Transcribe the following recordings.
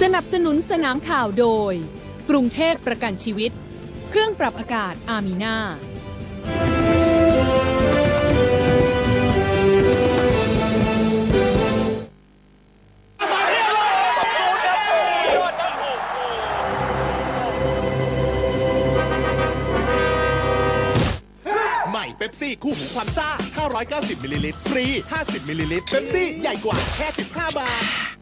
สนับสนุนสนามข่าวโดย กรุงเทพประกันชีวิต เครื่องปรับอากาศอามีนาใหม่เป๊ปซี่คู่หูความซ่า 590มิลลิลิตรฟรี 50มิลลิลิตรเป๊ปซี่ใหญ่กว่าแค่ 15 บาท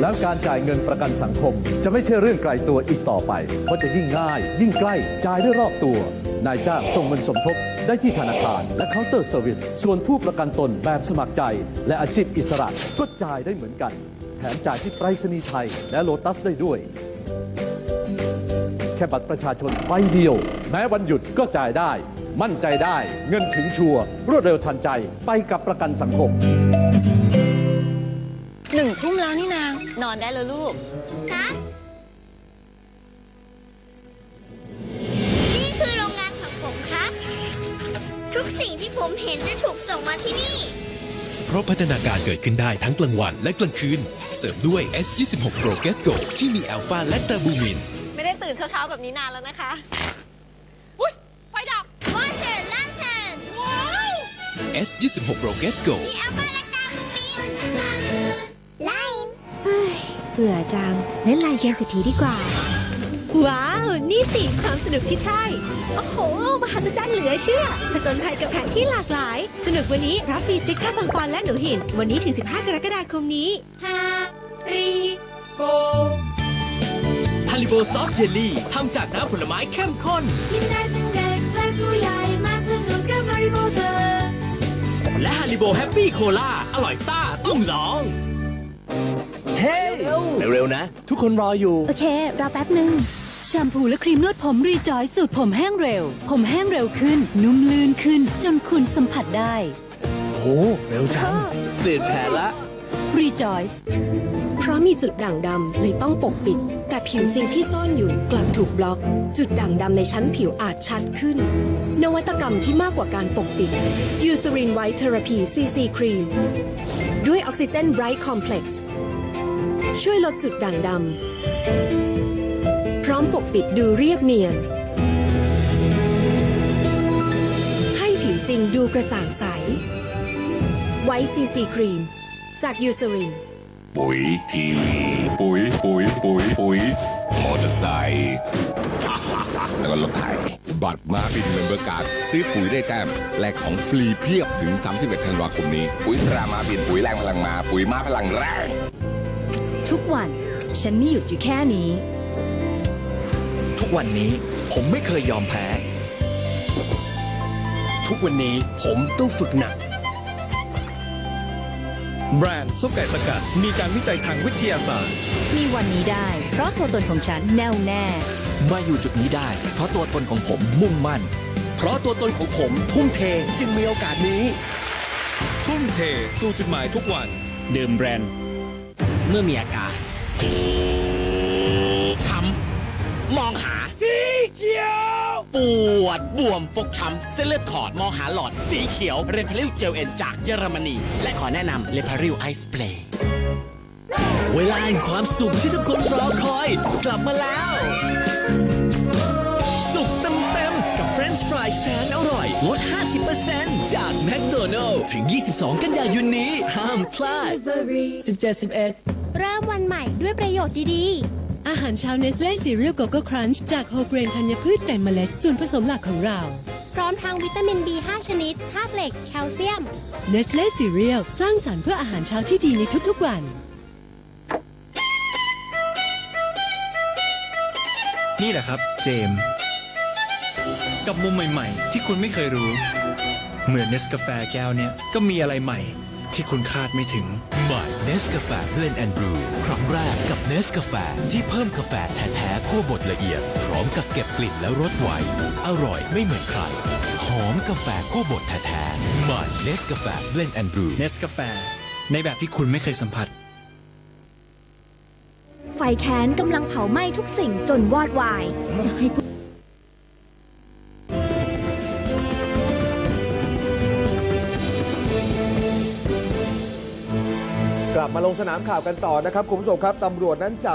แล้วการจ่ายเงินประกันสังคม จะไม่ใช่เรื่องไกลตัวอีกต่อไป เพราะจะยิ่งง่าย ยิ่งใกล้ จ่ายได้รอบตัว นายจ้างส่งเงินสมทบได้ที่ธนาคาร และเคาน์เตอร์เซอร์วิส ส่วนผู้ประกันตนแบบสมัครใจ และอาชีพอิสระก็จ่ายได้เหมือนกัน แถมจ่ายที่ไปรษณีย์ไทย และโลตัสได้ด้วย แค่บัตรประชาชนใบเดียว แม้วันหยุดก็จ่ายได้ มั่นใจได้ เงินถึงชัวร์รวดเร็วทันใจ ไปกับประกันสังคม หนึ่งทุ่มแล้วนี่นาง นอนได้แล้วลูก ครับ นี่คือโรงงานของผมครับ ทุกสิ่งที่ผมเห็นจะถูกส่งมาที่นี่ เพราะพัฒนาการเกิดขึ้นได้ทั้งกลางวันและกลางคืน เสริมด้วย S26 Pro g e s c o ที่มีอัลฟาและเตอร์บูมิน ไม่ได้ตื่นเช้าๆแบบนี้นานแล้วนะคะ อุ้ยไฟดับว่าเชิญล่าเชิญว้าว S26 Pro g e s c o มีอัลฟาและ เบื่อจังเล่นไลน์เกมเศรษฐีดีกว่า ว้าว นี่สิความสนุกที่ใช่ โอ้โห มหัศจรรย์เหลือเชื่อผจญภัยกับแผนที่หลากหลาย สนุกวันนี้รับฟรีสติ๊กเกอร์ปังปอนและหนูหิน วันนี้ถึง 15 กรกฎาคมนี้ฮารีโบฮาริโบซอฟต์เยลลี่ทำจากน้ำผลไม้เข้มข้นกินได้ทั้งเด็กและผู้ใหญ่มาสนุกกับฮาริโบเธอและฮาริโบแฮปปี้โคลาอร่อยซ่าต้องลอง เฮ้เร็วๆนะ ทุกคนรออยู่ โอเค รอแป๊บหนึ่งแชมพูและครีมนวดผมรีจอยสูตรผมแห้งเร็ว ผมแห้งเร็วขึ้น นุ่มลื่นขึ้น จนคุณสัมผัสได้โหเร็วจังเปลี่ยนแผนละ Rejoice เพราะมีจุดด่างดำเลยต้องปกปิด แต่ผิวจริงที่ซ่อนอยู่กลับถูกบล็อก จุดด่างดำในชั้นผิวอาจชัดขึ้น นวัตกรรมที่มากกว่าการปกปิด Eucerin White Therapy CC Cream ด้วยออกซิเจน Bright Complex ช่วยลดจุดด่างดำ พร้อมปกปิดดูเรียบเนียน ให้ผิวจริงดูกระจ่างใส White CC Cream จาก Eucerin ปุ๋ยทีวีปุ๋ยปุ๋ยปุ๋ยปุ๋ยมอเตอร์ไซค์แล้วก็รถไถบัตรมาบินเมมเบอร์การ์ดซื้อปุ๋ยได้แต้มแลกของฟรีเพียบถึง 31 ธันวาคมนี้ ปุ๋ยตรามาบินปุ๋ยแรงพลังมา ปุ๋ยมาพลังแรง ทุกวัน ฉันไม่หยุดอยู่แค่นี้ ทุกวันนี้ผมไม่เคยยอมแพ้ ทุกวันนี้ผมต้องฝึกหนัก แบรนด์ซุปไก่สกัด มีการวิจัยทางวิทยาศาสตร์ มีวันนี้ได้ เพราะตัวตนของฉันแน่วแน่ มาอยู่จุดนี้ได้ เพราะตัวตนของผมมุ่งมั่น เพราะตัวตนของผมทุ่มเทจึงมีโอกาสนี้ ทุ่มเทสู่จุดหมายทุกวัน ดื่มแบรนด์ เมื่อมีอาการช้ำมองหาสีเขียวปวดบวมฟกช้ำเส้นเลือดขอดมองหาหลอดสีเขียวเรนพาริลเจลเอ็นจากเยอรมนี และขอแนะนำเรนพาริลไอสเปรย์เวลาแห่งความสุขที่ทุกคนรอคอย กลับมาแล้ว สุขเต็มๆ กับเฟรนช์ฟรายแสนอร่อยลด 50%จากแมคโดนัลล์ถึง 22 กันยายนนี้ ห้ามพลาด17 11 เริ่มวันใหม่ด้วยประโยชน์ดีอาหารเช้าเนสเล่ซีเรียลโกโก้ครันช์จากโฮเกรนธัญพืชเต็มเมล็ดส่วนผสมหลักของเราๆพร้อมทั้งวิตามิน B5 ชนิดธาตุเหล็ก แคลเซียมเนสเล่ซีเรียลสร้างสรรค์เพื่ออาหารเช้าที่ดีในทุกๆวัน นี่แหละครับ เจมส์กับมุมใหม่ ๆ ที่คุณไม่เคยรู้ เหมือนเนสกาแฟแก้วเนี่ยก็มีอะไรใหม่ ที่คุณคาดไม่ถึง ใหม่เนสกาแฟเบลนแอนด์บรูครั้งแรกกับเนสกาแฟที่เพิ่มกาแฟแท้ๆคั่วบดละเอียด พร้อมกับเก็บกลิ่นและรสไวอร่อยไม่เหมือนใคร หอมกาแฟคั่วบดแท้ๆใหม่เนสกาแฟเบลนแอนด์บรูเนสกาแฟในแบบที่คุณไม่เคยสัมผัส ไฟแค้นกำลังเผาไหม้ทุกสิ่งจนวอดวาย จะให้พวก กลับมาลงสนามข่าวกันต่อนะครับคุณผู้ชมครับตำรวจนั้นจับ